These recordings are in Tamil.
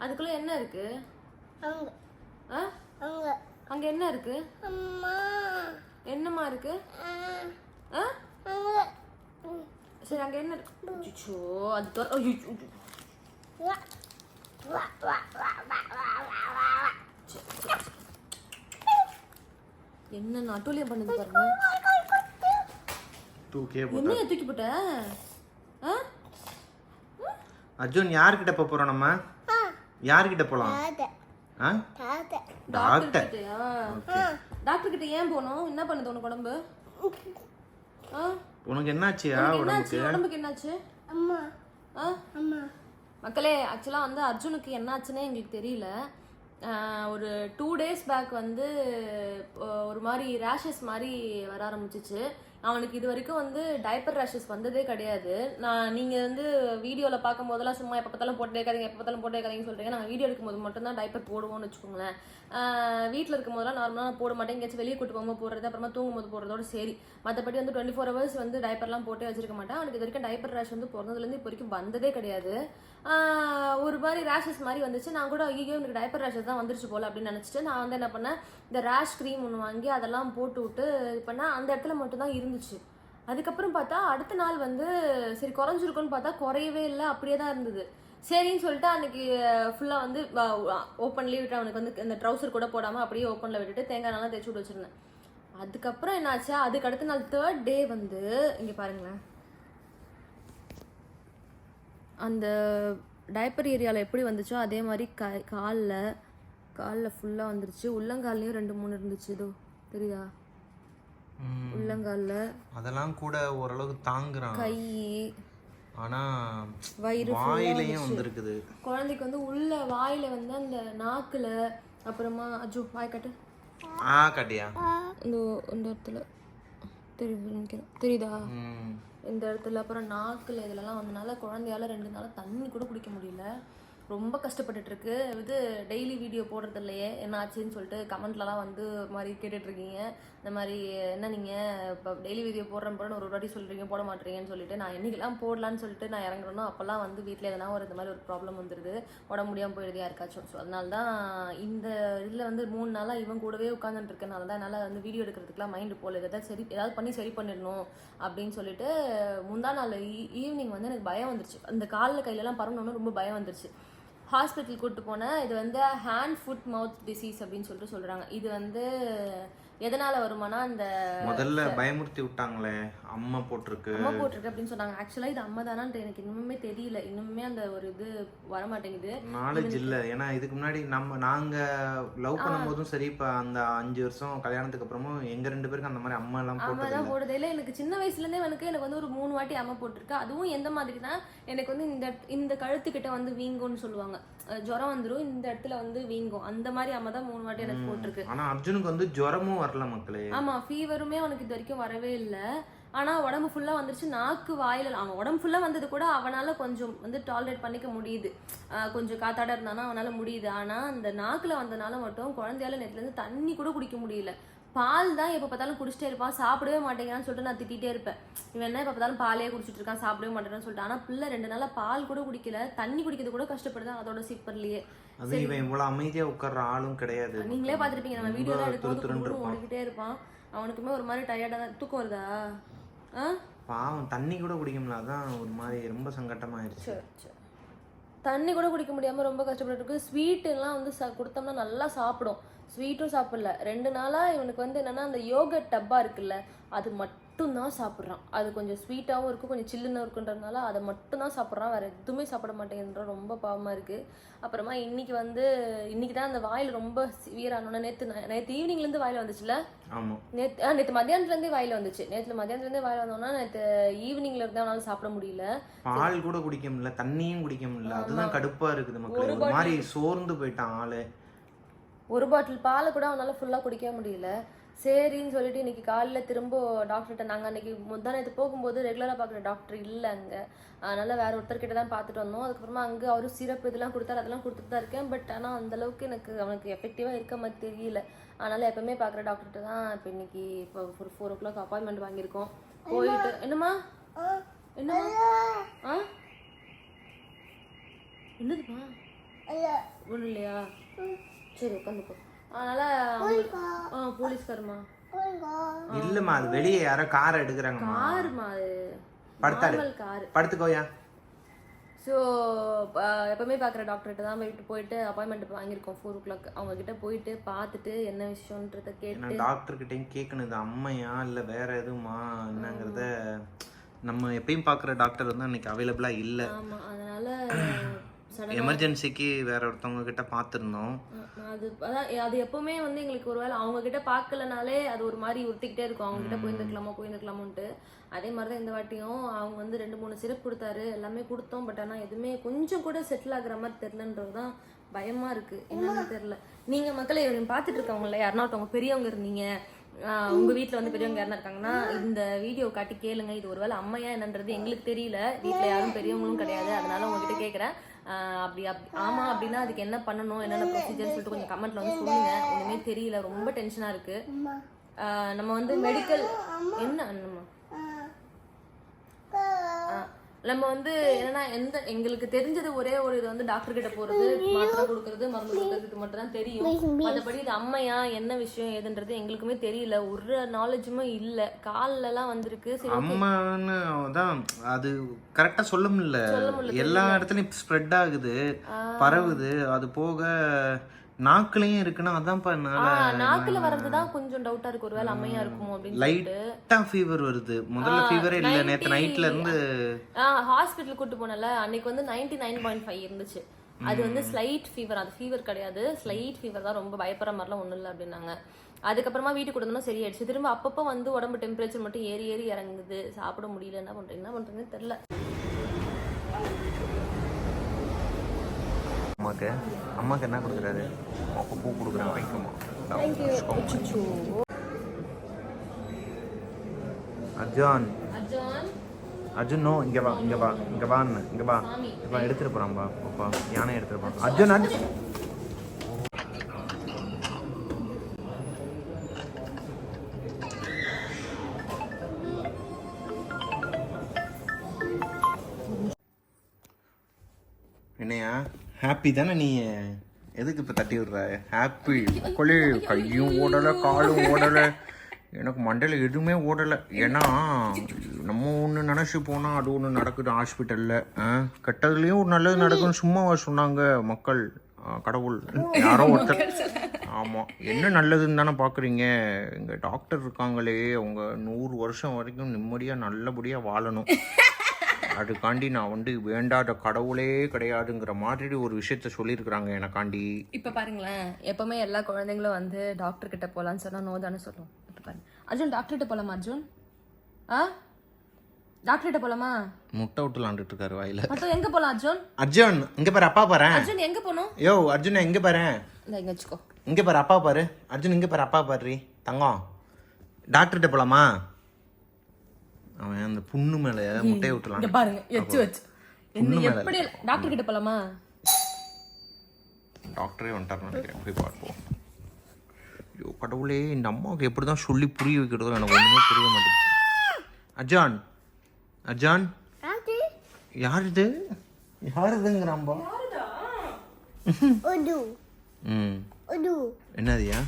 அதுக்குள்ள என்ன இருக்கு? அங்க. ஆ? அங்க. என்ன இருக்கு? அம்மா. என்னமா இருக்கு? ஆ. சரி அங்க என்ன இருக்கு? அது தர ஐயோ என்ன நட்டுலியம் பண்ணது பாருங்க. தூக்கே போட்ட. தூக்கி போட்ட? அர்ஜுன் யார்கிட்ட போறோம் நம்ம? யார்கிட்ட போலாம்? டாக்டர். கிட்டயா டாக்டர் கிட்ட ஏன் போனோம்? என்ன பண்ணுது உனக்கு உடம்பு? ஆ? உனக்கு என்னாச்சியா உடம்புக்கு? என்னாச்சு? உடம்புக்கு என்னாச்சு? அம்மா. அம்மா. மக்களே ஆக்சுவலாக வந்து அர்ஜுனுக்கு என்னாச்சுன்னே எங்களுக்கு தெரியல. ஒரு டூ டேஸ் பேக் வந்து ஒரு மாதிரி ரேஷஸ் மாதிரி வர ஆரம்பிச்சிச்சு. அவனுக்கு இது வரைக்கும் வந்து டைப்பர் ரேஷஸ் வந்ததே கிடையாது. நான் நீங்கள் வந்து வீடியோவில் பார்க்கும் போதெல்லாம் சும்மா எப்போ பார்த்தாலும் போட்டே இருக்காதீங்க எப்போ பார்த்தாலும் போட்டே இருக்காதீங்கன்னு சொல்கிறீங்க நாங்கள் வீடியோ எடுக்கும்போது மட்டும்தான் டைப்பர் போடுவோம்னு வச்சுக்கோங்களேன். வீட்டில் இருக்கும் போதெல்லாம் நார்மலாக போட மாட்டேன். எங்கேயாச்சும் வெளியே கூட்டு போகும்போது போடுறது அப்புறமா தூங்கும்போது போடுறதோட சரி. மற்றபடி வந்து டுவெண்ட்டி ஃபோர் ஹவர்ஸ் வந்து டைப்பர்லாம் போட்டே வச்சிருக்க மாட்டேன். அவனுக்கு இது வரைக்கும் டைப்பர் ரேஷ் வந்து பிறந்ததுலேருந்து இப்போ வரைக்கும் வந்ததே கிடையாது. ஒரு மாதிரி ரேஷஸ் மாதிரி வந்துச்சு. நான் கூட ஐயோ எனக்கு டைப்பர் ரேஷஸ் தான் வந்துருச்சு போல அப்படின்னு நினச்சிட்டு நான் வந்து என்ன பண்ணேன் இந்த ரேஷ் க்ரீம் ஒன்று வாங்கி அதெல்லாம் போட்டு விட்டு இது பண்ணேன். அந்த இடத்துல மட்டும்தான் இருந்துச்சு. அதுக்கப்புறம் பார்த்தா அடுத்த நாள் வந்து சரி குறைஞ்சிருக்குன்னு பார்த்தா குறையவே இல்லை. அப்படியே தான் இருந்தது. சரின்னு சொல்லிட்டு அன்னைக்கு ஃபுல்லாக வந்து ஓப்பன்லேயே விட்டு அவனுக்கு வந்து இந்த ட்ரௌசர் கூட போடாமல் அப்படியே ஓப்பனில் விட்டுட்டு தேங்காய் நல்லா தேய்ச்சி விட்டு வச்சிருந்தேன். அதுக்கப்புறம் என்னாச்சு அதுக்கு அடுத்த நாள் தேர்ட் டே வந்து இங்கே பாருங்களேன். அந்த டைப்பர் ஏரியாவில் எப்படி வந்துச்சோ அதே மாதிரி கை காலில் காலில் ஃபுல்லாக வந்துருச்சு. உள்ளங்கால்லையும் ரெண்டு மூணு இருந்துச்சு இதோ. தெரியுதா? உள்ளங்காலில். அதெல்லாம் கூட ஓரளவுக்கு தாங்குறான் கை ஆனா வயிறு வாயிலையும் வந்திருக்குது. குழந்தைக்கு வந்து உள்ள வாயில வந்து அந்த நாக்குல அப்புறமா அஜோ வாய் கட்டு. ஆ கட்டியா? இந்த இந்த இடத்துல. தெரியுது தெரியுதா? இந்த இடத்துல அப்புறம் நாக்கில் இதுலலாம் வந்தனால குழந்தையால ரெண்டு நாளாக தண்ணி கூட குடிக்க முடியல. ரொம்ப கஷ்டப்பட்டுட்ருக்கு. இது டெய்லி வீடியோ போடுறது இல்லையே என்ன ஆச்சுன்னு சொல்லிட்டு கமெண்ட்லலாம் வந்து மாதிரி கேட்டுட்ருக்கீங்க. இந்த மாதிரி என்ன நீங்கள் இப்போ டெய்லி வீடியோ போடுறேன் போட ஒரு வாட்டி சொல்கிறீங்க போட மாட்டேறீங்கன்னு சொல்லிட்டு நான் என்னைக்கெல்லாம் போடலான்னு சொல்லிட்டு நான் இறங்குறேனோ அப்போல்லாம் வந்து வீட்டில் எதனா ஒரு இந்த மாதிரி ஒரு ப்ராப்ளம் வந்துடுது உடம்பு முடியாமல் போயிடுது யாருக்காச்சும். ஸோ அதனால தான் இந்த இதில் வந்து மூணு நாளாக இவன் கூடவே உட்காந்துட்டு இருக்கனால தான் என்னால் வந்து வீடியோ எடுக்கிறதுக்குலாம் மைண்டு போல ஏதாவது சரி ஏதாவது பண்ணி சரி பண்ணிடணும் அப்படின்னு சொல்லிட்டு முந்தா நாள் ஈவினிங் வந்து எனக்கு பயம் வந்துருச்சு. அந்த காலில் கையிலலாம் பரவணும்னு ரொம்ப பயம் வந்துருச்சு. ஹாஸ்பிட்டல் கூட்டு போனேன் இது வந்து ஹேண்ட் ஃபுட் மவுத் டிசீஸ் அப்படின்னு சொல்லிட்டு சொல்கிறாங்க இது வந்து எதனால் வருமானா அந்த முதல்ல பயமுறுத்தி விட்டாங்களே அம்மா போட்டிருக்கு. அம்மா போட்டிருக்கு அப்படின்னு சொன்னாங்க. ஆக்சுவலாக இது அம்மா தானான்ட்டு எனக்கு இன்னுமே தெரியல. இன்னுமே அந்த ஒரு இது வர மாட்டேங்குது நாலேஜ் இல்ல. ஏன்னா இதுக்கு முன்னாடி நம்ம நாங்க லவ் பண்ணும்போதும் சரி இப்ப அந்த அஞ்சு வருஷம் கல்யாணத்துக்கு அப்புறமும் எங்க ரெண்டு பேருக்கும் அந்த மாதிரி அம்மா எல்லாம் அம்மா தான். போடுறது இல்லை எனக்கு சின்ன வயசுலேருந்தே எனக்கு எனக்கு வந்து ஒரு மூணு வாட்டி அம்மா போட்டிருக்கு. அதுவும் எந்த மாதிரினா எனக்கு வந்து இந்த இந்த கழுத்துக்கிட்ட வந்து வீங்கும்னு சொல்லுவாங்க. ஜுரம் வந்துடும் இந்த இடத்துல வந்து வீங்கும். அந்த மாதிரி அம்மா தான் மூணு வாட்டி எனக்கு போட்டிருக்கு. ஆனா அர்ஜுனுக்கு வந்து ஜுரமும் வரல மக்களே. ஆமா ஃபீவருமே அவனுக்கு இது வரைக்கும் வரவே இல்லை. ஆனா உடம்பு ஃபுல்லா வந்துருச்சு. நாக்கு வாயில அவன் உடம்பு ஃபுல்லா வந்தது கூட அவனால கொஞ்சம் வந்து டாலரேட் பண்ணிக்க முடியுது. கொஞ்சம் காத்தாட இருந்தானா அவனால முடியுது. ஆனா அந்த நாக்குல வந்தனால மட்டும் குழந்தையால நேத்துல இருந்து தண்ணி கூட குடிக்க முடியல. பால் தான் எப்போ பார்த்தாலும் குடிச்சிட்டே இருப்பான். சாப்பிடவே மாட்டேங்கிறான்னு சொல்லிட்டு நான் திட்டிகிட்டே இருப்பேன். இவன் என்ன எப்போ பார்த்தாலும் பாலே குடிச்சிட்டு இருக்கான் சாப்பிடவே மாட்டேறான்னு சொல்லிட்டு. ஆனால் பிள்ளை ரெண்டு நாளா பால் கூட குடிக்கல தண்ணி குடிக்கிறது கூட கஷ்டப்படுது அதோட சிப்பர்லயே. அது இவன் இவ்வளவு அமைதியா உட்கார்ற ஆளும் கிடையாது. நீங்களே பார்த்துருப்பீங்க நம்ம வீடியோ தான் இருப்பான். ஓடிக்கிட்டே இருப்பான். அவனுக்குமே ஒரு மாதிரி டயர்டாக தான் தூக்கம் வருதா? ஆ? பாவம் தண்ணி கூட குடிக்க முடியல அதான் ஒரு மாதிரி ரொம்ப சங்கட்டமாயிருச்சு. தண்ணி கூட குடிக்க முடியாமல் ரொம்ப கஷ்டப்பட்டு இருக்கு. ஸ்வீட் எல்லாம் வந்து கொடுத்தோம்னா நல்லா சாப்பிடும். ஸ்வீட்டும் சாப்பிடல. ரெண்டு நாளாக இவனுக்கு வந்து என்னன்னா அந்த யோகட் டப்பா இருக்குல்ல அது மட்டும்தான் சாப்பிட்றான். அது கொஞ்சம் ஸ்வீட்டாகவும் இருக்கும் கொஞ்சம் சில்லுன்னு இருக்குன்றதுனால அதை மட்டும்தான் சாப்பிட்றான். வேற எதுவுமே சாப்பிட மாட்டேங்கிறான் ரொம்ப பாவமாக இருக்கு. அப்புறமா இன்னைக்கு வந்து இன்னைக்கு தான் அந்த வாயில் ரொம்ப சிவியரானோன்னா நேற்று நேற்று ஈவினிங்லேருந்து வாயில் வந்துச்சுல ஆமா. நேற்று நேற்று மத்தியானத்துலேருந்தே வாயில் வந்துச்சு. நேற்று மத்தியானத்துலேருந்தே வாயில் வந்தோன்னா நேற்று ஈவினிங்ல இருந்து அவனால சாப்பிட முடியல. பால் கூட குடிக்க முடியல தண்ணியும் குடிக்க முடியல. அதுதான் கடுப்பா இருக்குது மக்களே. ஒரு மாதிரி சோர்ந்து போயிட்டான் ஆளு. ஒரு பாட்டில் பாலை கூட அவனால ஃபுல்லாக குடிக்க முடியல. சரின்னு சொல்லிட்டு இன்னைக்கு காலைல திரும்ப டாக்டர்கிட்ட நாங்கள் அன்னைக்கு முந்தா நேற்று போகும்போது ரெகுலராக பார்க்குற டாக்டர் இல்லை அங்கே. அதனால வேற ஒருத்தர்கிட்ட தான் பார்த்துட்டு வந்தோம். அதுக்கப்புறமா அங்கே அவரும் சிரப் இதெல்லாம் கொடுத்தாரு அதெல்லாம் கொடுத்துட்டு தான் இருக்கேன். பட் ஆனால் அந்த அளவுக்கு எனக்கு அவனுக்கு எஃபெக்டிவாக இருக்க மாதிரி தெரியல. அதனால எப்பவுமே பார்க்குற டாக்டர்கிட்ட தான் இப்போ இன்னைக்கு இப்போ ஒரு ஃபோர் ஓ கிளாக் அப்பாயின்மெண்ட் வாங்கியிருக்கோம். போயிட்டு என்னம்மா? என்னம்மா? ஆ? என்னதுப்பா ஒன்றும் இல்லையா? சரி உட்காந்துக்கோ. அதனால அவங்களுக்கு- ஆ போலீஸ்காரமா போங்க இல்லம்மா அது வெளியே யாரோ காரை எடுக்கிறாங்கம்மா. காருமா அது. காரு. படுத்துக்கோயா. ஸோ எப்பவுமே பார்க்குற டாக்டர்கிட்ட தான் போயிட்டு போயிட்டு அப்பாயின்மெண்ட் வாங்கியிருக்கோம். ஃபோர் ஓ கிளாக் அவங்க கிட்ட போயிட்டு பார்த்துட்டு என்ன விஷயம்ன்றத கேட்டு. நான் டாக்டர் கிட்டயும் கேட்கணும் இது அம்மையா இல்ல வேற எதுவுமா? என்னங்கிறத நம்ம எப்பயும் பார்க்குற டாக்டர் வந்து அன்னைக்கு அவைலபிளா இல்ல. ஆமா அதனால எமர்ஜென்சிக்கு வேற ஒருத்தவங்க கிட்ட பார்த்துருந்தோம் அது அதான் அது எப்பவுமே வந்து எங்களுக்கு ஒருவேளை அவங்க கிட்ட பார்க்கலனாலே அது ஒரு மாதிரி உறுத்திக்கிட்டே இருக்கும். அவங்க கிட்ட போயிருந்துக்கலாமா போயிருந்துக்கலாமோன்ட்டு அதே மாதிரி தான் இந்த வாட்டியும் அவங்க வந்து ரெண்டு மூணு சிரப் கொடுத்தாரு. எல்லாமே கொடுத்தோம். பட் ஆனால் எதுவுமே கொஞ்சம் கூட செட்டில் ஆகுற மாதிரி தெரிலன்றது தான் பயமா இருக்கு. என்னன்னு தெரியல. நீங்க மக்களை பார்த்துட்டு இருக்கவங்கல்ல யாருன்னா ஒருத்தவங்க பெரியவங்க இருந்தீங்க. உங்க வீட்ல வந்து பெரியவங்க யாருன்னா இருக்காங்கன்னா இந்த வீடியோ காட்டி கேளுங்க. இது ஒருவேளை அம்மையா என்னன்றது எங்களுக்கு தெரியல. வீட்ல யாரும் பெரியவங்களும் கிடையாது. அதனால உங்ககிட்ட கேக்குறேன். அப்படி அப்- ஆமா அப்படின்னா அதுக்கு என்ன பண்ணணும் என்னென்ன ப்ரொசீஜர் சொல்லிட்டு கொஞ்சம் கமெண்ட்ல வந்து சொல்லுங்க. ஒண்ணுமே தெரியல ரொம்ப டென்ஷனா இருக்கு. அம்மா. ஆஹ் நம்ம வந்து மெடிக்கல் என்ன நம்ம வந்து என்னன்னா எந்த எங்களுக்கு தெரிஞ்சது ஒரே ஒரு இது வந்து டாக்டர் கிட்ட போறது மாத்திரை கொடுக்கறது மருந்து கொடுக்கறது இது மட்டும் தான் தெரியும் மற்றபடி இது அம்மையா என்ன விஷயம் ஏதுன்றது எங்களுக்குமே தெரியல. ஒரு நாலேஜுமே இல்ல. கால்ல எல்லாம் வந்திருக்கு. அம்மான்னு தான் அது கரெக்டா சொல்ல முடியல. எல்லா இடத்துலயும் ஸ்ப்ரெட் ஆகுது பரவுது. அது போக நாக்குலயும் இருக்குன்னா ஆஹ் நாக்குல வர்றதுதான் கொஞ்சம் டவுட்டா இருக்கு. ஒருவேளை அம்மையா இருக்குமோ அப்படின்னு லைட்டா ஃபீவர் வருது. முதல்ல ஃபீவரே இல்ல நேத்து நைட்ல இருந்து ஆஹ் ஹாஸ்பிட்டல் கூட்டு போனல அன்னைக்கு வந்து நைன்டி நைன் பாயிண்ட் ஃபைவ் இருந்துச்சு. அது வந்து ஸ்லைட் ஃபீவர் அது ஃபீவர் கிடையாது. ஸ்லைட் ஃபீவர் தான் ரொம்ப பயப்படுற மாதிரிலாம் ஒன்றும் இல்லை அப்படின்னாங்க. அதுக்கப்புறமா வீட்டுக்கு கொடுத்தோம்னா சரியாயிடுச்சு. திரும்ப அப்பப்போ வந்து உடம்பு டெம்பரேச்சர் மட்டும் ஏறி ஏறி இறங்குது. சாப்பிட முடியல. என்ன பண்றீங்க என்ன பண்றீங்கன்னு தெரியல. அம்மாக்கு. அம்மாக்கு என்ன கொடுக்குறாரு? அப்போ பூ கொடுக்குறேன் வாங்கிக்கோமா அர்ஜுன் அர்ஜுன் நோ இங்க வா இங்க வா இங்க வா. இங்க வா இப்போ எடுத்துட்டு போறான்பா அப்பா. யானை எடுத்துட்டு போறான். அர்ஜுன் அர்ஜுன் ஹாப்பி தானே நீ? எதுக்கு இப்போ தட்டி விடுற? ஹாப்பி மக்களே கையும் ஓடலை காலும் ஓடலை. எனக்கு மண்டையில் எதுவுமே ஓடலை. ஏன்னா நம்ம ஒன்று நினச்சி போனால் அது ஒன்று நடக்குது ஹாஸ்பிட்டலில் கெட்டதுலேயும் ஒரு நல்லது நடக்குன்னு சும்மாவா சொன்னாங்க மக்கள் கடவுள். யாரோ ஒருத்தர். ஆமாம் என்ன நல்லதுன்னு தானே பார்க்குறீங்க எங்கள் டாக்டர் இருக்காங்களே. அவங்க நூறு வருஷம் வரைக்கும் நிம்மதியாக நல்லபடியாக வாழணும். அதுக்காண்டி நான் வந்து வேண்டாத கடவுளே கிடையாதுங்கிற மாதிரி ஒரு விஷயத்த சொல்லியிருக்கிறாங்க எனக்காண்டி இப்போ பாருங்களேன் எப்பவுமே எல்லா குழந்தைங்களும் வந்து டாக்டர் கிட்ட போகலான்னு சொன்னா நோ தானே சொல்லுவோம் இப்போ பாருங்க. அர்ஜுன் டாக்டர் கிட்ட போலாமா அர்ஜுன்? ஆ? டாக்டர் கிட்ட போலாமா? முட்டை விட்டு விளாண்டுட்டு இருக்காரு வாயில. மொத்தம் எங்க போலாம் அர்ஜுன்? அர்ஜுன் இங்க பாரு அப்பா பாரு. அர்ஜுன் எங்க போகணும் யோ அர்ஜுன் இங்க பாரு. இந்த இங்க வச்சுக்கோ. இங்க பாரு அப்பா பாரு. அர்ஜுன் இங்க பாரு அப்பா பாரு. தங்கம். டாக்டர்கிட்ட போலாமா? அவன் அந்த புண்ணு மேல முட்டையை இங்க விட்டுலாம் பாருங்க எச்சு வச்சு. என்ன எப்படி டாக்டர் கிட்ட போலாமா? டாக்டரே வந்துட்டாருன்னு நினைக்கிறேன். போய் பார்ப்போம். ஐயோ கடவுளே இந்த அம்மாவுக்கு எப்படி தான் சொல்லி புரிய வைக்கிறதோ எனக்கு ஒன்றுமே புரிய மாட்டேங்குது. அஜான் அஜான். யார் இது? யார் இதுங்கிறாம்பா ம். என்னதுயா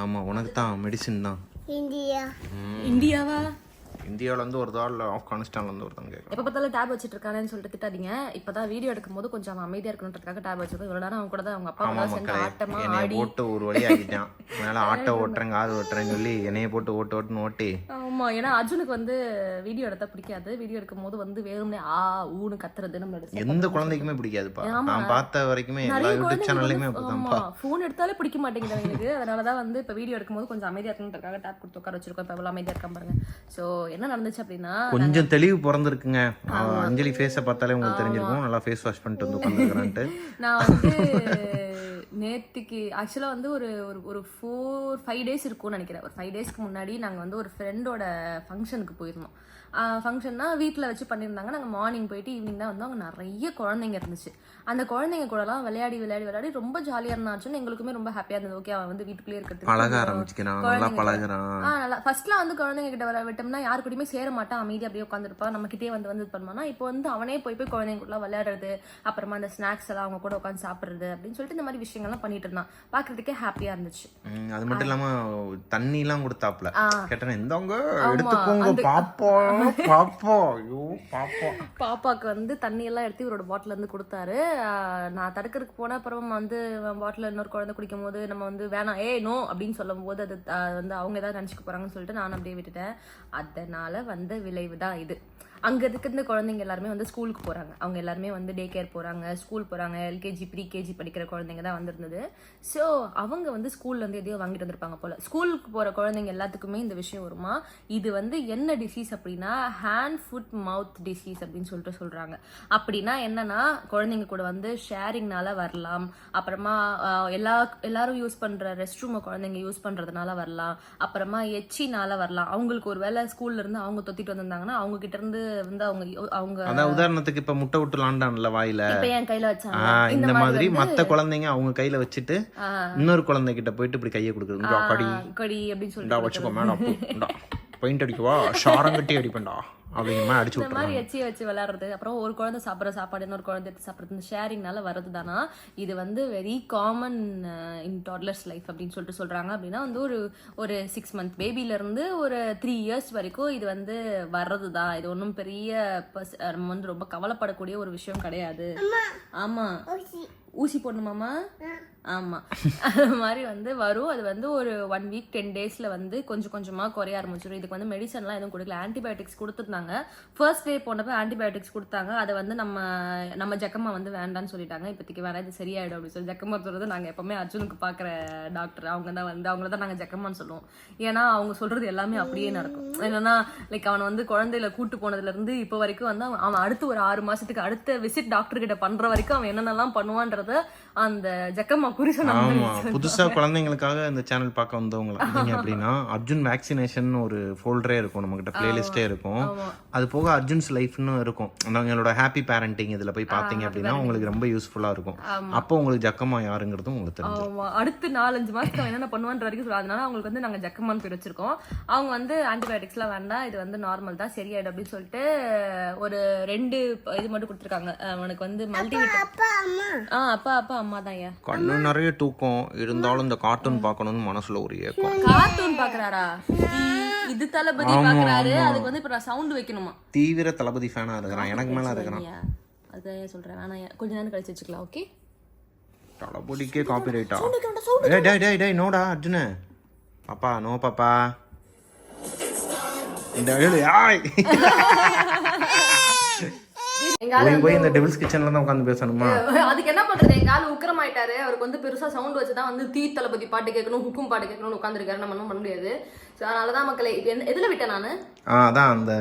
ஆமாம் உனக்கு தான் மெடிசின் தான். இந்தியா. இந்தியாவா? இந்தியாவிலேருந்து வருதா இல்லை ஆப்கானிஸ்தான்லேருந்து கேட்குறேன். எப்ப பார்த்தாலும் டேப் வச்சிட்டு இருக்கானேன்னு சொல்லிட்டு திட்டாதீங்க. இப்பதான் வீடியோ எடுக்கும் போது கொஞ்சம் அவன் அமைதியா இருக்கணுன்றதுக்காக டேப் வச்சிருக்கோம் இவ்வளவு நேரம் அவங்க கூட தான் அவங்க அப்பா ஆமாம் சேர்ந்து மக்களே ஆட்டமா என்னைய ஆடி. போட்டு ஒரு வழி ஆக்கிட்டான். மேலே ஆட்டோ ஓட்டுறேன் காது ஓட்டுறேன்னு சொல்லி என்னைய போட்டு ஓட்டு ஓட்டுன்னு ஓட்டி. ஆமா ஏன்னா அர்ஜுனுக்கு வந்து வீடியோ எடுத்தா பிடிக்காது. வீடியோ எடுக்கும் போது வந்து வேணும்னே ஆ ஊன்னு கத்துறது நம்மளோட எந்த குழந்தைக்குமே பிடிக்காதுப்பா. நான் பார்த்த வரைக்குமே எல்லா யூடியூப் சேனல்லையுமே ஃபோன் எடுத்தாலே பிடிக்க மாட்டேங்குது அவங்களுக்கு. அதனாலதான் வந்து இப்ப வீடியோ எடுக்கும்போது கொஞ்சம் அமைதியா இருக்கணுன்றதுக்காக டேப் கொடுத்து உட்கார வச்சிருக்கோம். இப்ப எவ்வளவு அமைதியா இருக்கான் பாருங்க. சோ என்ன நடந்துச்சு அப்படின்னா கொஞ்சம் தெளிவு பிறந்திருக்குங்க. அஞ்சலி ஃபேஸை பார்த்தாலே உங்களுக்கு தெரிஞ்சிருக்கும். நல்லா ஃபேஸ் வாஷ் பண்ணிட்டு வந்து உட்காந்துருக்கிறான்ட்டு. நான் வந்து நேத்திக்கு ஆக்சுவலாக வந்து ஒரு ஒரு ஒரு ஃபோர் ஃபைவ் டேஸ் இருக்கும்னு நினைக்கிறேன். ஒரு ஃபைவ் டேஸ்க்கு முன்னாடி நாங்கள் வந்து ஒரு ஃப்ரெண்டோட ஃபங்க்ஷனுக்கு போயிருந்தோம். ஃபங்க்ஷன்னா வீட்டில் வச்சு பண்ணியிருந்தாங்க. நாங்கள் மார்னிங் போயிட்டு ஈவினிங் தான் வந்து அவங்க நிறைய குழந்தைங்க இருந்துச்சு. அந்த குழந்தைங்க கூடலாம் விளையாடி விளையாடி விளையாடி ரொம்ப ஜாலியாக இருந்தாச்சுன்னு எங்களுக்குமே ரொம்ப ஹாப்பியாக இருந்தது. ஓகே அவன் வந்து வீட்டுக்குள்ளேயே இருக்கிறது பழக ஆரம்பிச்சுக்கிறான் நல்லா குழந்தைங்க பழகுறான். ஆ நல்லா. ஃபர்ஸ்ட்லாம் வந்து குழந்தைங்க கிட்ட விளையா விட்டோம்னா யாரு கூடயுமே சேர மாட்டான் அமைதி அப்படியே உட்காந்துருப்பா நம்ம கிட்டே வந்து வந்து பண்ணுவானா. இப்போ வந்து அவனே போய் போய் குழந்தைங்க கூட விளையாடுறது அப்புறமா அந்த ஸ்நாக்ஸ் எல்லாம் அவங்க கூட உட்காந்து சாப்பிடுறது அப்படின்னு சொல்லிட்டு இந்த மாதிரி விஷயங்கள்லாம் பண்ணிட்டு இருந்தான். பார்க்கறதுக்கே ஹாப்பியா இருந்துச்சு. அது மட்டும் இல்லாம தண்ணிலாம் கொடுத்தாப்ல ஆ. கேட்டேன் இந்தவங்க எடுத்துக்கோங்க பாப்போ பாப்போ. ஐயோ பாப்போ. பாப்பாக்கு வந்து தண்ணி எல்லாம் எடுத்து இவரோட பாட்டில் இருந்து கொடுத்தாரு. நான் தடுக்கிறதுக்கு போன அப்புறம் வந்து பாட்டில் இன்னொரு குழந்தை குடிக்கும் போது நம்ம வந்து வேணாம் ஏ நோ அப்படின்னு சொல்லும் போது அது வந்து அவங்க ஏதாவது நினச்சிக்க போகிறாங்கன்னு சொல்லிட்டு நான் அப்படியே விட்டுட்டேன். அதனால் வந்த விளைவு தான் இது. அங்கே இருக்கிற குழந்தைங்க எல்லாருமே வந்து ஸ்கூலுக்கு போகிறாங்க அவங்க எல்லாருமே வந்து டே கேர் போகிறாங்க ஸ்கூல் போகிறாங்க எல்கேஜி ப்ரீகேஜி படிக்கிற குழந்தைங்க தான் வந்திருந்தது. ஸோ அவங்க வந்து ஸ்கூல்லேருந்து எதையோ வாங்கிட்டு வந்திருப்பாங்க போல். ஸ்கூலுக்கு போகிற குழந்தைங்க எல்லாத்துக்குமே இந்த விஷயம் வருமா? இது வந்து என்ன டிசீஸ் அப்படின்னா ஹேண்ட் ஃபுட் மவுத் டிசீஸ் அப்படின்னு சொல்லிட்டு சொல்கிறாங்க அப்படின்னா என்னன்னா குழந்தைங்க கூட வந்து ஷேரிங்னால வரலாம். அப்புறமா எல்லா எல்லாரும் யூஸ் பண்ணுற ரெஸ்ட் ரூமை குழந்தைங்க யூஸ் பண்ணுறதுனால வரலாம். அப்புறமா எச்சினால வரலாம். அவங்களுக்கு ஒரு வேளை ஸ்கூல்லேருந்து அவங்க தொத்திட்டு வந்திருந்தாங்கன்னா அவங்க கிட்ட இருந்து வந்து அவங்க அவங்க அதான் உதாரணத்துக்கு இப்ப முட்டை விட்டு லாண்டான்ல வாயில. இப்ப என் கையில வச்சாங்க. இந்த மாதிரி மத்த குழந்தைங்க அவங்க கையில வச்சுட்டு இன்னொரு குழந்தை கிட்ட போயிட்டு இப்படி கையை கொடுக்குறது. கடி. கொடி அப்படின்னு சொல்லிட்டு வச்சுக்கோ மேடம் பெயிண்ட் அடிக்கவா? ஷாரங்கட்டி அடிப்பேன்டா. அப்படிங்கிற மாதிரி அடிச்சு இந்த மாதிரி எச்சியை வச்சு விளையாடுறது அப்புறம் ஒரு குழந்தை சாப்பிட்ற சாப்பாடு இன்னொரு குழந்தை எடுத்து சாப்பிட்றது இந்த ஷேரிங்னால வர்றது தானா இது வந்து very common in toddlers life அப்படின்னு சொல்லிட்டு சொல்றாங்க. அப்படின்னா வந்து ஒரு ஒரு சிக்ஸ் மந்த் பேபில இருந்து ஒரு த்ரீ இயர்ஸ் வரைக்கும் இது வந்து வர்றது தான் இது ஒன்றும் பெரிய பஸ்- நம்ம வந்து ரொம்ப கவலைப்படக்கூடிய ஒரு விஷயம் கிடையாது. ஆமா. ஊசி. ஊசி போடணுமாமா ஆமாம் அது மாதிரி வந்து வரும். அது வந்து ஒரு ஒன் வீக் டென் டேஸில் வந்து கொஞ்சம் கொஞ்சமாக குறைய ஆரம்பிச்சிடும் இதுக்கு வந்து மெடிசன்லாம் எதுவும் கொடுக்கல. ஆன்டிபயோட்டிக்ஸ் கொடுத்துருந்தாங்க. ஃபர்ஸ்ட் டே போனப்போ ஆன்டிபயோட்டிக்ஸ் கொடுத்தாங்க. அதை வந்து நம்ம நம்ம ஜக்கம்மா வந்து வேண்டாம்னு சொல்லிட்டாங்க. இப்போதைக்கு வேணாம் இது சரியாயிடும் அப்படின்னு சொல்லி ஜக்கம்மா சொல்கிறது நாங்கள் எப்பவுமே அர்ஜுனுக்கு பார்க்குற டாக்டர் அவங்க தான் வந்து அவங்கள தான் நாங்கள் ஜக்கம்மான்னு சொல்லுவோம். ஏன்னா அவங்க சொல்கிறது எல்லாமே அப்படியே நடக்கும். என்னன்னா லைக் அவனை வந்து குழந்தையில கூட்டு போனதுலேருந்து இப்போ வரைக்கும் வந்து அவன் அவன் அடுத்து ஒரு ஆறு மாதத்துக்கு அடுத்த விசிட் டாக்டர் கிட்ட பண்ணுற வரைக்கும் அவன் என்னென்னலாம் பண்ணுவான்றத அந்த ஜக்கம்மா குறி ஆமா புதுசா குழந்தைங்களுக்காக இந்த சேனல் பார்க்க வந்தவங்களா இருந்தீங்க அப்படின்னா அர்ஜுன் வேக்சினேஷன் ஒரு ஃபோல்டரே இருக்கும் நம்ம கிட்ட பிளேலிஸ்டே இருக்கும். அது போக அர்ஜுன்ஸ் லைஃப்னு இருக்கும். நாங்களோட ஹாப்பி பேரண்டிங் இதுல போய் பாத்தீங்க அப்படின்னா உங்களுக்கு ரொம்ப யூஸ்ஃபுல்லா இருக்கும். அப்போ உங்களுக்கு ஜக்கமா யாருங்கிறதும் உங்களுக்கு தெரியும் அடுத்து நாலஞ்சு மாசத்துக்கு அவன் என்னென்ன பண்ணுவான்ற வரைக்கும் சொல்லுவாங்க அதனால அவங்களுக்கு வந்து நாங்க ஜக்கமான் பேர் வச்சிருக்கோம். அவங்க வந்து ஆன்டிபயோட்டிக்ஸ்லாம் வேண்டாம் இது வந்து நார்மல் தான் சரியாயிடும் அப்படின்னு சொல்லிட்டு ஒரு ரெண்டு இது மட்டும் கொடுத்துருக்காங்க. அவனுக்கு வந்து மல்டி அப்பா அம்மா. ஆ அப்பா அப்பா அம்மா தான் கண்ணு நிறைய தூக்கம். இருந்தாலும் இந்த கார்ட்டூன் பார்க்கணும்னு மனசுல ஒரு ஏக்கம். கார்ட்டூன் பாக்குறாரா இது தளபதி பாக்குறாரு அதுக்கு வந்து இப்ப நான் சவுண்ட் வைக்கணுமா? தீவிர தளபதி ஃபேனா இருக்கிறான். எனக்கு மேல இருக்கிறான். அதான் ஏன் சொல்றேன். ஐயா. கொஞ்ச நேரம் கழிச்சு வச்சுக்கலாம் ஓகே தளபதிக்கே காப்பி ரைட்டா டேய் டேய் டேய் டேய் நோடா அர்ஜுன. பாப்பா நோ பாப்பா. இந்த எங்க போய் போய் இந்த டெவில்ஸ் கிச்சன்ல தான் உட்காந்து பேசணுமா? அதுக்கு என்ன பண்றது? எங்க ஆளு அவருக்கு வந்து பெருசா சவுண்ட் வச்சுதான் வந்து தீ தளபதி பாட்டு கேட்கணும் ஹுக்கும் பாட்டு கேட்கணும்னு உட்காந்துருக்காரு நம்ம ஒன்றும் பண்ண முடியாது. ஸோ அதனாலதான் மக்களை இப்ப என்ன- எதுல விட்டேன் நானு? ஆ அதான் அந்த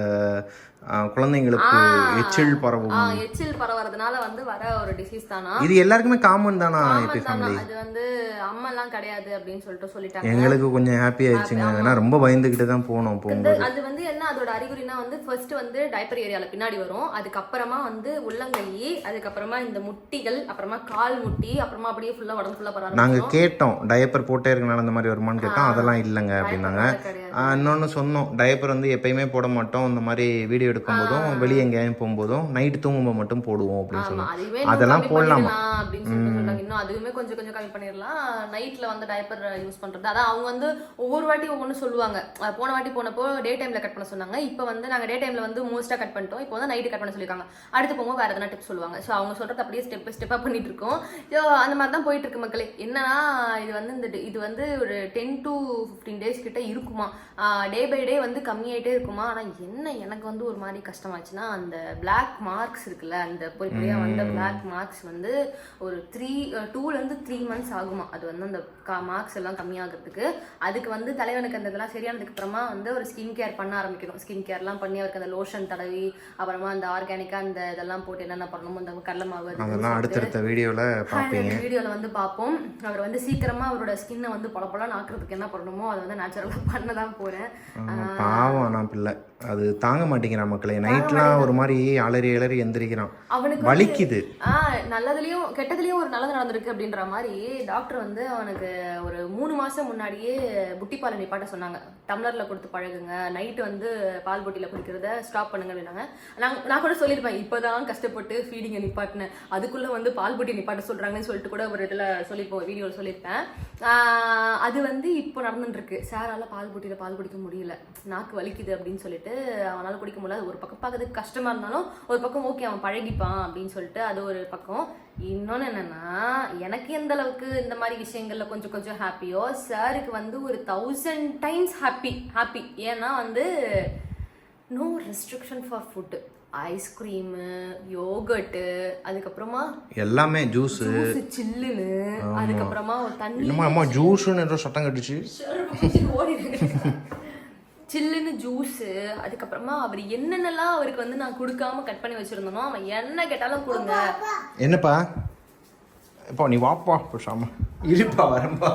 குழந்தைங்களுக்கு எச்சில் பரவும். எச்சில் பரவறதுனால வந்து வர ஒரு டிசீஸ் தானா? இது எல்லாருக்குமே காமன் தானா தானா, ஃபேமிலி அது வந்து அம்மெல்லாம் கிடையாது அப்படின்னு சொல்லிட்டு சொல்லிட்டாங்க. எங்களுக்கு கொஞ்சம் ஹாப்பி ஆயிடுச்சுங்க. ஏன்னா ரொம்ப பயந்துகிட்டு தான் போனோம் போகும்போது. அது வந்து என்ன அதோட அறிகுறினா வந்து ஃபர்ஸ்ட் வந்து டைப்பர் ஏரியால பின்னாடி வரும். அதுக்கப்புறமா வந்து உள்ளங்கை அதுக்கப்புறமா இந்த முட்டிகள் அப்புறமா கால் முட்டி அப்புறமா அப்படியே ஃபுல்லா உடம்பு ஃபுல்லா பரவ நாங்க கேட்டோம் டயப்பர் போட்டே இருக்கனால இந்த மாதிரி வருமான்னு கேட்டோம். அதெல்லாம் இல்லைங்க அப்படின்னாங்க. இன்னொன்னு சொன்னோம். டயப்பர் வந்து எப்பயுமே போட மாட்டோம். இந்த மாதிரி வீடியோ எடுக்கும் போதும் வெளியே எங்கேயும் போகும்போதும் நைட்டு தூங்கும்போது மட்டும் போடுவோம் அப்படின்னு சொன்னோம் அதெல்லாம் போடலாமா? இன்னும் அதுவுமே கொஞ்சம் கொஞ்சம் கம்மி பண்ணிடலாம். நைட்ல வந்து டைப்பர் யூஸ் பண்றது. அதான் அவங்க வந்து ஒவ்வொரு வாட்டி ஒவ்வொன்று சொல்லுவாங்க. போன வாட்டி போனப்போ டே டைம்ல கட் பண்ண சொன்னாங்க. இப்போ வந்து நாங்க டே டைம்ல வந்து மோஸ்டா கட் பண்ணிட்டோம். இப்போ வந்து நைட்டு கட் பண்ண சொல்லியிருக்காங்க. அடுத்து போகும்போது வேற எதனா டிப்ஸ் சொல்லுவாங்க. ஸோ அவங்க சொல்றது அப்படியே ஸ்டெப் பை ஸ்டெப்பா பண்ணிட்டு இருக்கோம். ஸோ அந்த மாதிரி தான் போயிட்டு இருக்கு மக்களே. என்னன்னா இது வந்து இந்த இது வந்து ஒரு டென் டு ஃபிஃப்டீன் டேஸ் கிட்ட இருக்குமா? டே பை டே வந்து கம்மியாயிட்டே இருக்குமா? ஆனா என்ன எனக்கு வந்து ஒரு மாதிரி கஷ்டமாச்சுன்னா அந்த பிளாக் மார்க்ஸ் இருக்குல்ல அந்த பொய் பொய்யா வந்த பிளாக் மார்க்ஸ் வந்து ஒரு த்ரீ டூலேருந்து த்ரீ மந்த்ஸ் ஆகுமா? அது வந்து அந்த மார்க்ஸ் எல்லாம் கம்மியாகிறதுக்கு. அதுக்கு வந்து தலைவனுக்கு அந்த இதெல்லாம் சரியானதுக்கு அப்புறமா வந்து ஒரு ஸ்கின் கேர் பண்ண ஆரம்பிக்கணும். ஸ்கின் கேர்லாம் பண்ணி அவருக்கு அந்த லோஷன் தடவி அப்புறமா அந்த ஆர்கானிக்காக அந்த இதெல்லாம் போட்டு என்னென்ன பண்ணணுமோ அந்த கடலை மாவு அதெல்லாம் அடுத்தடுத்த வீடியோல பார்ப்பீங்க. வீடியோல வந்து பார்ப்போம். அவர் வந்து சீக்கிரமா அவரோட ஸ்கின்னை வந்து பல பல ஆக்குறதுக்கு என்ன பண்ணணுமோ அதை வந்து நேச்சுரலா பண்ண தான் போறேன். ஆமா, பாவம் நான் பிள்ளை. அது தாங்க மாட்டேங்கிறான் மக்களே. நைட்லாம் ஒரு மாதிரி அலறி அலறி எந்திரிக்கிறான். அவனுக்கு வலிக்குது. ஆ நல்லதுலயும் கெட்டதுலயும் ஒரு நல்லது நடந்திருக்கு அப்படின்ற மாதிரி டாக்டர் வந்து அவனுக்கு ஒரு மூணு மாசம் முன்னாடியே புட்டிப்பாலை நிப்பாட்ட சொன்னாங்க. டம்ளர்ல கொடுத்து பழகுங்க. நைட்டு வந்து பால் பொட்டியில குடிக்கிறத ஸ்டாப் பண்ணுங்க அப்படின்னாங்க. நான் நான் கூட சொல்லியிருப்பேன் இப்போதான் கஷ்டப்பட்டு ஃபீடிங்கை நிப்பாட்டினேன் அதுக்குள்ள வந்து பால் பொட்டி நிப்பாட்ட சொல்றாங்கன்னு சொல்லிட்டு கூட ஒரு இதுல சொல்லிப்போம் வீடியோவில் சொல்லியிருப்பேன். அது வந்து இப்போ நடந்துட்டு இருக்கு சாரால பால் பொட்டியில பால் குடிக்க முடியல. நாக்கு வலிக்குது அப்படின்னு சொல்லிட்டு அவனால குடிக்க முடியல. அது ஒரு பக்கம் பார்க்கறதுக்கு கஷ்டமா இருந்தாலும் ஒரு பக்கம் ஓகே அவன் பழகிப்பான் அப்படின்னு சொல்லிட்டு அது ஒரு பக்கம். இன்னொன்று என்னன்னா எனக்கு எந்த அளவுக்கு இந்த மாதிரி விஷயங்கள்ல கொஞ்சம் கொஞ்சம் ஹாப்பியோ சாருக்கு வந்து ஒரு தௌசண்ட் டைம்ஸ் ஹாப்பி ஹாப்பி ஏன்னா வந்து no restriction for food ice cream yogurt அதுக்கப்புறமா எல்லாமே ஜூஸு சில்லுன்னு அதுக்கப்புறமா ஒரு தண்ணி ஜூஸுன்னு ஏதோ சத்தம் கட்டுச்சு. சில்லுன்னு ஜூஸு அதுக்கப்புறமா அவர் என்னென்னலாம் அவருக்கு வந்து நான் கொடுக்காம கட் பண்ணி வச்சிருந்தனோ அவன் என்ன கேட்டாலும் கொடுங்க. என்னப்பா? இப்போ நீ வாப்பா பேசாம. இருப்பா வரம்பா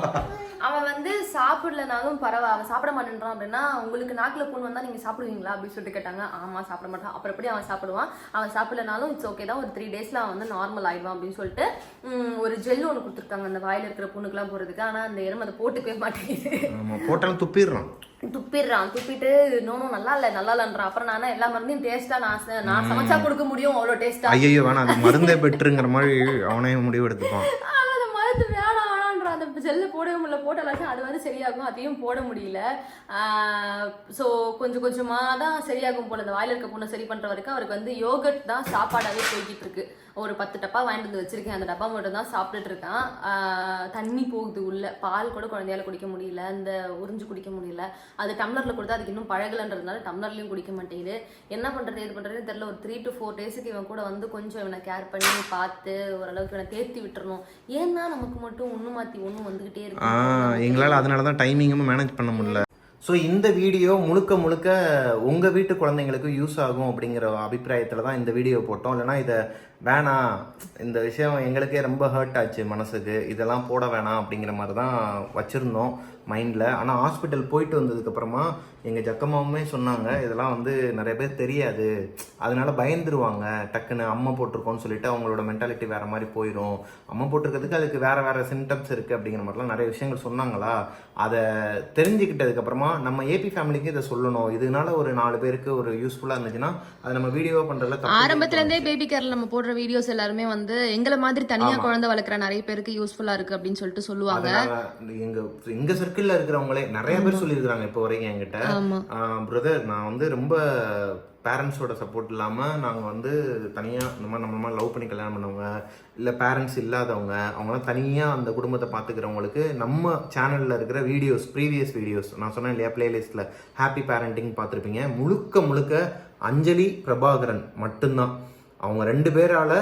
அவன் வந்து சாப்பிடலனாலும் பரவா அவன் சாப்பிட மாட்டேன்றான் அப்படின்னா உங்களுக்கு நாக்குல புண் வந்தா நீங்க சாப்பிடுவீங்களா? அப்படின்னு சொல்லிட்டு கேட்டாங்க. ஆமா சாப்பிட மாட்டான். அப்புறம் எப்படி அவன் சாப்பிடுவான்? அவன் சாப்பிடலனாலும் இட்ஸ் ஓகே தான். ஒரு த்ரீ டேஸ்ல அவன் வந்து நார்மல் ஆயிடுவான் அப்படின்னு சொல்லிட்டு ஒரு ஜெல் ஒன்று கொடுத்துருக்காங்க அந்த வாயில இருக்கிற புண்ணுக்கெல்லாம் போறதுக்கு. ஆனா அந்த எருமை அதை போட்டுக்கவே மாட்டேங்குது. போட்டாலும் துப்பிடுறான். துப்பிடுறான். துப்பிட்டு நோனும் நல்லா இல்ல நல்லா இல்லைன்றான் அப்புறம் நானே எல்லா மருந்தையும் டேஸ்டா நான் நான் சமைச்சா கொடுக்க முடியும் அவ்வளோ டேஸ்டா ஐயோ வேணாம். அது மருந்தே பெற்றுங்கிற மாதிரி அவனே முடிவு எடுத்துப்பான் அந்த மருந்து வேணாம் வேணான்ற அந்த ஜெல்ல போடவே முடியல. போட்டலாச்சும் அது வந்து சரியாகும். அதையும் போட முடியல. ஸோ கொஞ்சம் கொஞ்சமா தான் சரியாகும் போல. இந்த வாயில இருக்க புண்ணை சரி பண்ற வரைக்கும் அவருக்கு வந்து யோகட் தான் சாப்பாடாவே போய்கிட்டு இருக்கு. ஒரு பத்து டப்பா வாங்கிட்டு வந்து வச்சிருக்கேன். அந்த டப்பா மட்டும் தான் சாப்பிட்டுட்டு இருக்கான். தண்ணி போகுது உள்ள. பால் கூட குழந்தையால குடிக்க முடியல. அந்த உறிஞ்சு குடிக்க முடியல. அது டம்ளர்ல கொடுத்தா அதுக்கு இன்னும் பழகலன்றதுனால டம்ளர்லயும் குடிக்க மாட்டேங்குது. என்ன பண்றது ஏது பண்றதுன்னு தெரியல. ஒரு த்ரீ டு ஃபோர் டேஸுக்கு இவன் கூட வந்து கொஞ்சம் இவனை கேர் பண்ணி பார்த்து ஓரளவுக்கு இவனை தேர்த்தி விட்டுறணும். ஏன்னா நமக்கு மட்டும் ஒண்ணு மாத்தி ஒண்ணு வந்துகிட்டே ஆ இருக்கு எங்களால் அதனால தான் டைமிங்கும் மேனேஜ் பண்ண முடியல. ஸோ இந்த வீடியோ முழுக்க முழுக்க உங்கள் வீட்டு குழந்தைங்களுக்கு யூஸ் ஆகும் அப்படிங்கிற அபிப்பிராயத்தில் தான் இந்த வீடியோ போட்டோம். இல்லைனா இதை வேணாம். இந்த விஷயம் எங்களுக்கே ரொம்ப ஹர்ட் ஆச்சு மனசுக்கு. இதெல்லாம் போட வேணாம் அப்படிங்கிற மாதிரி தான் வச்சுருந்தோம் மைண்டில் ஆனால் ஹாஸ்பிட்டல் போயிட்டு வந்ததுக்கப்புறமா எங்கள் ஜக்கம்மாவுமே சொன்னாங்க இதெல்லாம் வந்து நிறைய பேர் தெரியாது. அதனால பயந்துருவாங்க. டக்குன்னு அம்மா போட்டிருக்கோன்னு சொல்லிட்டு அவங்களோட மென்டாலிட்டி வேற மாதிரி போயிடும் அம்மா போட்டிருக்கிறதுக்கு அதுக்கு வேற வேற சிம்டம்ஸ் இருக்கு. அப்படிங்கிற மாதிரிலாம் நிறைய விஷயங்கள் சொன்னாங்களா? அதை தெரிஞ்சுக்கிட்டதுக்கு அப்புறமா நம்ம ஏபி ஃபேமிலிக்கு இதை சொல்லணும். இதனால ஒரு நாலு பேருக்கு ஒரு யூஸ்ஃபுல்லாக இருந்துச்சுன்னா அதை நம்ம வீடியோ பண்றதுல தப்பு ஆரம்பத்துல இருந்தே பேபி கேர்ல நம்ம போடுற வீடியோஸ் எல்லாருமே வந்து எங்களை மாதிரி தனியா குழந்தை வளர்க்குற நிறைய பேருக்கு யூஸ்ஃபுல்லா இருக்கு அப்படின்னு சொல்லிட்டு சொல்லுவாங்க. எங்க எங்க சர்க்கிள்ல இருக்கிறவங்களே நிறைய பேர் சொல்லியிருக்கிறாங்க இப்போ வரைக்கும் என்கிட்ட. பிரதர் நான் வந்து ரொம்ப பேரண்ட்ஸோட சப்போர்ட் இல்லாமல் நாங்கள் வந்து தனியாக இந்த மாதிரி நம்ம லவ் பண்ணி கல்யாணம் பண்ணவங்க இல்லை பேரண்ட்ஸ் இல்லாதவங்க அவங்களாம் தனியாக அந்த குடும்பத்தை பார்த்துக்கிறவங்களுக்கு நம்ம சேனலில் இருக்கிற வீடியோஸ் ப்ரீவியஸ் வீடியோஸ் நான் சொன்னேன் இல்லையா பிளேலிஸ்ட்டில் ஹாப்பி பேரண்டிங் பார்த்துருப்பீங்க முழுக்க முழுக்க அஞ்சலி பிரபாகரன் மட்டும்தான். அவங்க ரெண்டு பேரால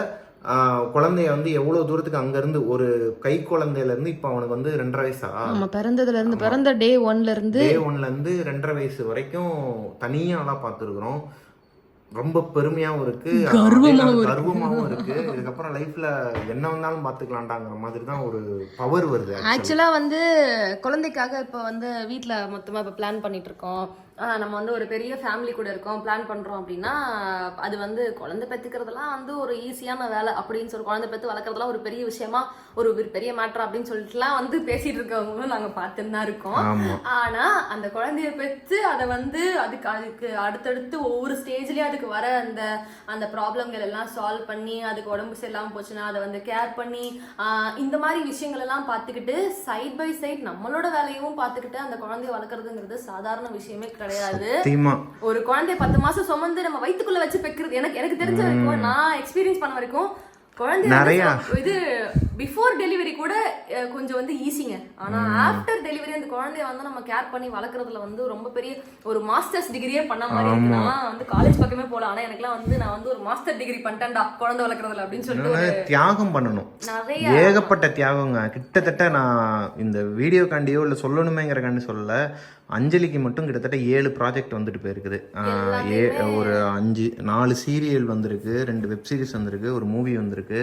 குழந்தைய வந்து எவ்வளோ தூரத்துக்கு அங்கேருந்து ஒரு கை குழந்தையிலேருந்து இப்போ அவனுக்கு வந்து ரெண்டரை வயசா? ஆமா பிறந்ததுல இருந்து பிறந்த டே ஒன்ல இருந்து டே ஒன்ல இருந்து ரெண்டரை வயசு வரைக்கும் தனியாலாம் பார்த்துருக்குறோம். ரொம்ப பெருமையாவும் இருக்கு. நேரம் இருக்கு. இதுக்கப்புறம் லைஃப்ல என்ன வந்தாலும் பாத்துக்கலாம்டாங்கிற மாதிரி தான் ஒரு பவர் வருது. ஆக்சுவலா வந்து குழந்தைக்காக இப்போ வந்து வீட்ல மொத்தமா இப்போ பிளான் பண்ணிட்டு இருக்கோம். நம்ம வந்து ஒரு பெரிய ஃபேமிலி கூட இருக்கோம் பிளான் பண்றோம் அப்படின்னா அது வந்து குழந்தை பெத்துக்கிறதுலாம் வந்து ஒரு ஈஸியான வேலை அப்படின்னு சொல்லி குழந்தை பெத்து வளர்க்குறதுலாம் ஒரு பெரிய விஷயமா ஒரு பெரிய மேட்டர் அப்படின்னு சொல்லிட்டுலாம் வந்து பேசிட்டு இருக்கவங்களும் நாங்க பார்த்துன்னு தான் இருக்கோம். ஆமா. ஆனா அந்த குழந்தைய பெற்று அதை வந்து அதுக்கு அதுக்கு அடுத்தடுத்து ஒவ்வொரு ஸ்டேஜ்லயும் அதுக்கு வர அந்த அந்த ப்ராப்ளம்கள் எல்லாம் சால்வ் பண்ணி அதுக்கு உடம்பு சரியில்லாம போச்சுன்னா அதை வந்து கேர் பண்ணி இந்த மாதிரி விஷயங்கள் எல்லாம் பார்த்துக்கிட்டு சைட் பை சைட் நம்மளோட வேலையும் பார்த்துக்கிட்டு அந்த குழந்தைய வளர்க்குறதுங்கிறது சாதாரண விஷயமே கிடையாது. சத்தியமா. ஒரு குழந்தைய பத்து மாசம் சுமந்து நம்ம வயித்துக்குள்ள வச்சு பெக்கிறது. எனக்கு எனக்கு தெரிஞ்ச வரைக்கும் நான் எக்ஸ்பீரியன்ஸ் பண்ண வரைக்கும் குழந்தை நிறையா. இது பிஃபோர் டெலிவரி கூட கொஞ்சம் வந்து ஈஸிங்க ஆனா ஆஃப்டர் டெலிவரி அந்த குழந்தைய வந்து நம்ம கேர் பண்ணி வளர்க்குறதுல வந்து ரொம்ப பெரிய ஒரு மாஸ்டர்ஸ் டிகிரியே பண்ண மாதிரி இருக்கு. நான் வந்து காலேஜ் பக்கமே போல. ஆனா எனக்குலாம் வந்து நான் வந்து ஒரு மாஸ்டர் டிகிரி பண்ணிட்டேன்டா குழந்தை வளர்க்குறதுல அப்படின்னு சொல்லிட்டு தியாகம் பண்ணணும். நிறைய. ஏகப்பட்ட தியாகங்க. கிட்டத்தட்ட நான் இந்த வீடியோக்காண்டியோ இல்லை சொல்லணுமேங்கிறக்காண்டி சொல்லல. அஞ்சலிக்கு மட்டும் கிட்டத்தட்ட ஏழு ப்ராஜெக்ட் வந்துட்டு போயிருக்குது. ஏ ஒரு அஞ்சு நாலு சீரியல் வந்திருக்கு ரெண்டு வெப் சீரிஸ் வந்திருக்கு ஒரு மூவி வந்திருக்கு.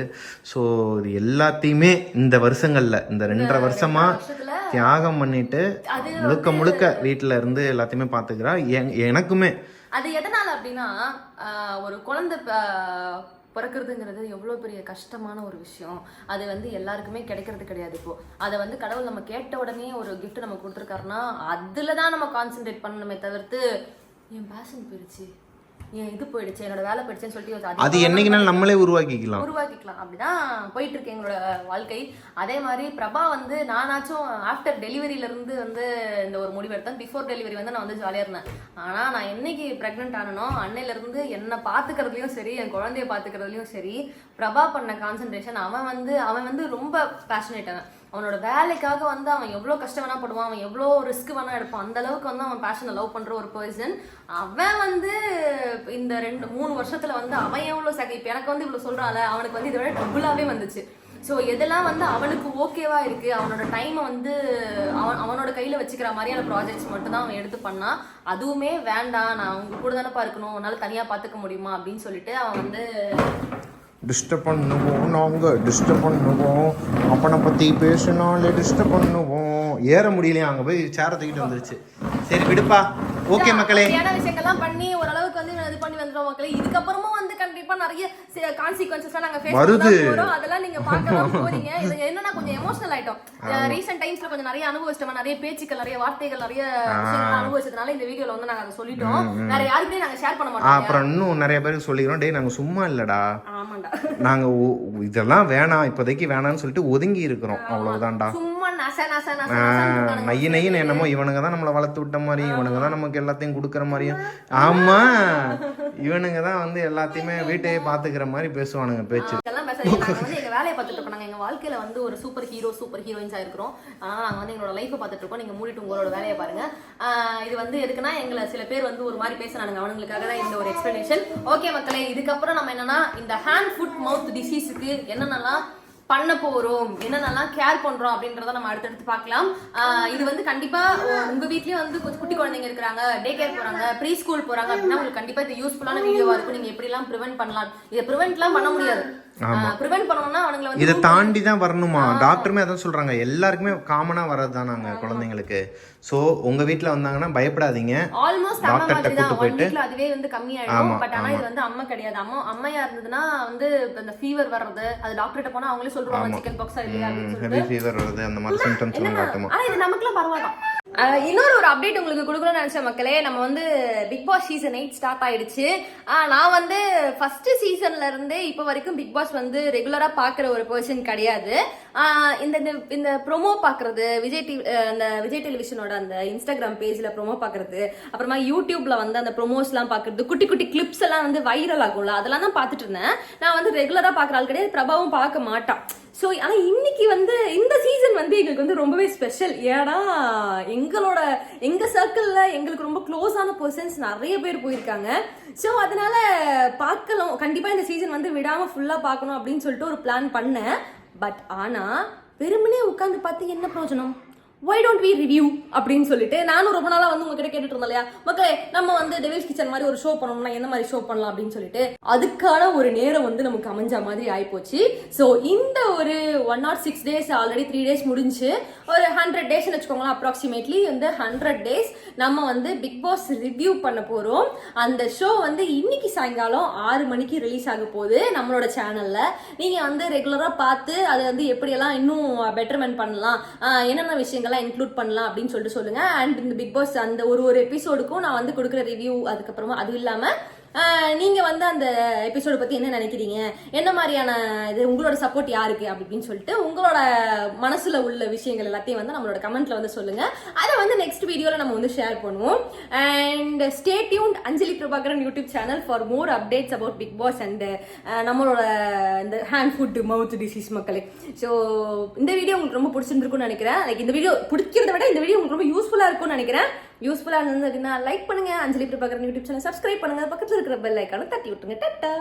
ஸோ இது எல்லாத்தையுமே இந்த வருஷங்கள்ல இந்த ரெண்டரை வருஷமா வருஷத்துல தியாகம் பண்ணிட்டு முழுக்க முழுக்க வீட்டில் இருந்து எல்லாத்தையுமே பார்த்துக்கிறா. என்- எனக்குமே அது எதனால அப்படின்னா ஒரு குழந்தை பிறக்கிறதுங்கிறது எவ்வளோ பெரிய கஷ்டமான ஒரு விஷயம். அது வந்து எல்லாருக்குமே கிடைக்கிறது கிடையாது இப்போ. அதை வந்து கடவுள் நம்ம கேட்ட உடனே ஒரு கிஃப்ட் நமக்கு கொடுத்துருக்காருன்னா அதில் தான் நம்ம கான்சென்ட்ரேட் பண்ணணுமே தவிர்த்து என் பேஷன் போயிடுச்சு இது போயிடுச்சு என்னோட வேலை போயிடுச்சுன்னு சொல்லிட்டு அது என்னைக்குனாலும் நம்மளே உருவாக்கிக்கலாம். உருவாக்கிக்கலாம். அப்படிதான் போயிட்டு இருக்கு எங்களோட வாழ்க்கை. அதே மாதிரி பிரபா வந்து நானாச்சும் ஆஃப்டர் டெலிவரியில இருந்து வந்து இந்த ஒரு முடிவு எடுத்தேன். பிஃபோர் டெலிவரி வந்து நான் வந்து ஜாலியா இருந்தேன். ஆனா நான் என்னைக்கு பிரெக்னென்ட் ஆனனோ அன்னையில இருந்து என்னை பாத்துக்கிறதுலயும் சரி என் குழந்தைய பாத்துக்கிறதுலயும் சரி பிரபா பண்ண கான்சென்ட்ரேஷன் அவன் வந்து அவன் வந்து ரொம்ப பேஷனேட் அவன் அவனோட வேலைக்காக வந்து அவன் எவ்வளோ கஷ்டம் வேணா படுவான் அவன் எவ்வளோ ரிஸ்க் வேணா எடுப்பான். அந்த அளவுக்கு வந்து அவன் பேஷனை லவ் பண்ற ஒரு பர்சன் அவன் வந்து இந்த ரெண்டு மூணு வருஷத்துல வந்து அவன் எவ்வளோ சக இப்போ எனக்கு வந்து இவ்வளோ சொல்றான்ல அவனுக்கு வந்து இதை விட டபுளாவே வந்துச்சு. ஸோ எதெல்லாம் வந்து அவனுக்கு ஓகேவா இருக்கு அவனோட டைமை வந்து அவன் அவனோட கையில வச்சுக்கிற மாதிரியான ப்ராஜெக்ட்ஸ் மட்டும் தான் அவன் எடுத்து பண்ணான் அதுவுமே வேண்டாம் நான் உங்க கூட தானப்பா இருக்கணும் உன்னால தனியா பாத்துக்க முடியுமா அப்படின்னு சொல்லிட்டு அவன் வந்து டிஸ்டர்ப் பண்ணுவோம். நாங்கள் டிஸ்டர்ப் பண்ணுவோம். அப்பனை பற்றி பேசினாலே டிஸ்டர்ப் பண்ணுவோம். ஏற முடியலையா? அங்கே போய் சேரை தூக்கிட்டு வந்துருச்சு. சரி விடுப்பா. ஓகே மக்களே. விஷயங்கள்லாம் பண்ணி ஓரளவுக்கு வந்து இது பண்ணி வந்துடும் மக்களே. இதுக்கப்புறமும் வந்து கண்டிப்பா நிறைய கான்சிக்வன்சஸ் நாங்க face வருது. அதெல்லாம் நீங்க பார்க்கலாம். போறீங்க. இது என்னன்னா கொஞ்சம் எமோஷனல் ஆயிட்டோம். ரீசெண்ட் டைம்ஸ்ல கொஞ்சம் நிறைய அனுபவிச்சிட்டோம். நிறைய பேச்சுக்கள் நிறைய வார்த்தைகள் நிறைய அனுபவிச்சதுனால இந்த வீடியோல வந்து நாங்க அதை சொல்லிட்டோம். வேற யாருக்குமே நாங்க ஷேர் பண்ண மாட்டோம் அப்புறம் இன்னும் நிறைய பேருக்கு சொல்லிக்கிறோம். டேய் நாங்கள் சும்மா இல்லைடா. நாங்கள் இதெல்லாம் வேணாம் இப்போதைக்கு வேணாம்னு சொல்லிட்டு ஒதுங்கி இருக்கிறோம். அவ்வளவுதான்டா. நைய நையன்னு என்னமோ இவனுங்க தான் நம்மளை வளர்த்து விட்ட மாதிரி இவனுங்க தான் நமக்கு எல்லாத்தையும் கொடுக்குற மாதிரியும். ஆமா. இவனுங்க தான் வந்து எல்லாத்தையுமே வீட்டையே பார்த்துக்கிற மாதிரி பேசுவானுங்க பேச்சு. நாங்கள் வந்து எங்கள் வேலையை பார்த்துட்டு இருக்கோம். நாங்கள் எங்கள் வாழ்க்கையில வந்து ஒரு சூப்பர் ஹீரோ சூப்பர் ஹீரோயின்ஸாக இருக்கிறோம். ஆனால் நாங்கள் வந்து எங்களோட லைஃப்பை பார்த்துட்டு இருக்கோம். நீங்கள் மூடிட்டு உங்களோட வேலையை பாருங்க. இது வந்து எதுக்குன்னா எங்களை சில பேர் வந்து ஒரு மாதிரி பேசுறானுங்க அவனுங்களுக்காக தான் இந்த ஒரு எக்ஸ்பிளனேஷன் ஓகே மக்களே இதுக்கப்புறம் நம்ம என்னன்னா இந்த ஹேண்ட் ஃபுட் மவுத் டிசீஸுக்கு என்னென்னலாம் பண்ண போறோம்? என்னென்னலாம் கேர் பண்றோம் அப்படின்றத நம்ம அடுத்தடுத்து பார்க்கலாம். இது வந்து கண்டிப்பா உங்க வீட்லயே வந்து கொஞ்சம் குட்டி குழந்தைங்க இருக்கிறாங்க. டே கேர் போறாங்க ப்ரீ ஸ்கூல் போறாங்க அப்படின்னா உங்களுக்கு கண்டிப்பா இது யூஸ்ஃபுல்லான வீடியோவா இருக்கும். நீங்க எப்படி எல்லாம் ப்ரிவென்ட் பண்ணலாம்? இதை ப்ரிவென்ட்லாம் பண்ண முடியாது. ப்ரிவென்ட் பண்ணணும்னா அவனுங்களை வந்து இதை தாண்டி தான் வரணுமா? டாக்டருமே அதான் சொல்றாங்க. எல்லாருக்குமே காமனா வர்றது தான் நாங்க குழந்தைங்களுக்கு. ஸோ உங்க வீட்டில் வந்தாங்கன்னா பயப்படாதீங்க. ஆல்மோஸ்ட் அம்மா மாதிரி தான் கூட்டு ஒன் வீக்ல அதுவே வந்து கம்மியாயிடும். பட் ஆனா இது வந்து அம்மா கிடையாது. அம்மா அம்மையா இருந்ததுன்னா வந்து இந்த ஃபீவர் வர்றது அது டாக்டர்கிட்ட போனா அவங்களே சொல்லுவாங்க சிக்கன் பாக்ஸா இல்லையா அப்படின்னு சொல்லிட்டு. ஃபீவர் வருது அந்த மாதிரி சிம்டம்ஸ் எல்லாம் காட்டுமா? ஆனா இது நமக்குலாம் பரவாயில்ல. இன்னொரு ஒரு அப்டேட் உங்களுக்கு கொடுக்கணும்னு நினைச்ச மக்களே. நம்ம வந்து Bigg Boss season eight start ஆயிடுச்சு. நான் வந்து ஃபர்ஸ்ட் சீசன்ல இருந்து இப்போ வரைக்கும் பிக் பாஸ் வந்து ரெகுலரா பாக்குற ஒரு பர்சன் கிடையாது. இந்த இந்த- ப்ரொமோ ப்ரோமோ பாக்குறது விஜய் டிவி அந்த விஜய் டெலிவிஷனோட அந்த இன்ஸ்டாகிராம் பேஜ்ல ப்ரோமோ பாக்குறது அப்புறமா யூடியூப்ல வந்து அந்த ப்ரோமோஸ்லாம் பாக்குறது குட்டி குட்டி கிளிப்ஸ் எல்லாம் வந்து வைரல் ஆகும்ல அதெல்லாம் தான் பார்த்துட்டு இருந்தேன். நான் வந்து ரெகுலரா பாக்குற ஆள் கிடையாது பிரபாவும் பார்க்க மாட்டான். ஸோ ஆனால் இன்னைக்கு வந்து இந்த சீசன் வந்து எங்களுக்கு வந்து ரொம்பவே ஸ்பெஷல் ஏன்னா எங்களோட எங்கள் சர்க்கிளில் எங்களுக்கு ரொம்ப க்ளோஸான பர்சன்ஸ் நிறைய பேர் போயிருக்காங்க. ஸோ அதனால பார்க்கலாம். கண்டிப்பாக இந்த சீசன் வந்து விடாமல் ஃபுல்லாக பார்க்கணும் அப்படின்னு சொல்லிட்டு ஒரு பிளான் பண்ணேன். பட் ஆனால் வெறுமனே உட்காந்து பார்த்து என்ன பிரயோஜனம்? ஒய் டோன்ட் வி ரிவ்யூ அப்படின்னு சொல்லிட்டு நானும் ரொம்ப நாளா வந்து உங்ககிட்ட கேட்டுட்டு இருந்தேன் இல்லையா? மக்களே நம்ம வந்து டெவில்ஸ் கிச்சன் மாதிரி ஒரு ஷோ பண்ணணும்னா எந்த மாதிரி ஷோ பண்ணலாம் அப்படின்னு சொல்லிட்டு அதுக்கான ஒரு நேரம் வந்து நமக்கு அமைஞ்ச மாதிரி ஆயிப்போச்சு. ஸோ இந்த ஒரு one naught six days already three days முடிஞ்சு ஒரு ஹண்ட்ரட் டேஸ்னு வச்சுக்கோங்களேன் அப்ராக்சிமேட்லி வந்து ஹண்ட்ரட் டேஸ் நம்ம வந்து பிக் பாஸ் ரிவ்யூ பண்ண போறோம். அந்த ஷோ வந்து இன்னைக்கு சாயங்காலம் ஆறு மணிக்கு ரிலீஸ் ஆக போகுது நம்மளோட சேனல்ல நீங்க வந்து ரெகுலரா பார்த்து அதை வந்து எப்படியெல்லாம் இன்னும் பெட்டர்மெண்ட் பண்ணலாம் என்னென்ன விஷயங்கள் இதெல்லாம் இன்க்ளூட் பண்ணலாம் அப்படின்னு சொல்லிட்டு சொல்லுங்க. அண்ட் இந்த பிக் பாஸ் அந்த ஒரு ஒரு எபிசோடுக்கும் நான் வந்து கொடுக்குற ரிவ்யூ அதுக்கப்புறமா அது இல்லாமல் நீங்கள் நீங்க வந்து அந்த எபிசோட பத்தி என்ன நினைக்கிறீங்க? என்ன மாதிரியான இது உங்களோட சப்போர்ட் யாருக்கு அப்படின்னு சொல்லிட்டு உங்களோட மனசுல உள்ள விஷயங்கள் எல்லாத்தையும் வந்து நம்மளோட கமெண்ட்ல வந்து சொல்லுங்க. அதை வந்து நெக்ஸ்ட் வீடியோல நம்ம வந்து ஷேர் பண்ணுவோம். And stay tuned Anjali Prabhakaran YouTube channel for more updates about Bigg Boss and நம்மளோட இந்த ஹேண்ட் ஃபுட் மவுத் டிசீஸ் மக்களே. ஸோ இந்த வீடியோ உங்களுக்கு ரொம்ப பிடிச்சிருந்துருக்கும்னு நினைக்கிறேன். லைக் இந்த வீடியோ பிடிக்கிறத விட இந்த வீடியோ உங்களுக்கு ரொம்ப யூஸ்ஃபுல்லா இருக்கும்னு நினைக்கிறேன். யூஸ்ஃபுல்லாக இருந்ததுன்னா லைக் பண்ணுங்க. Anjali Prabhakaran YouTube channel subscribe பண்ணுங்கள் பக்கத்தில் இருக்கிற பெல் ஐக்கான தட்டி விட்டுருங்க. டட்டா!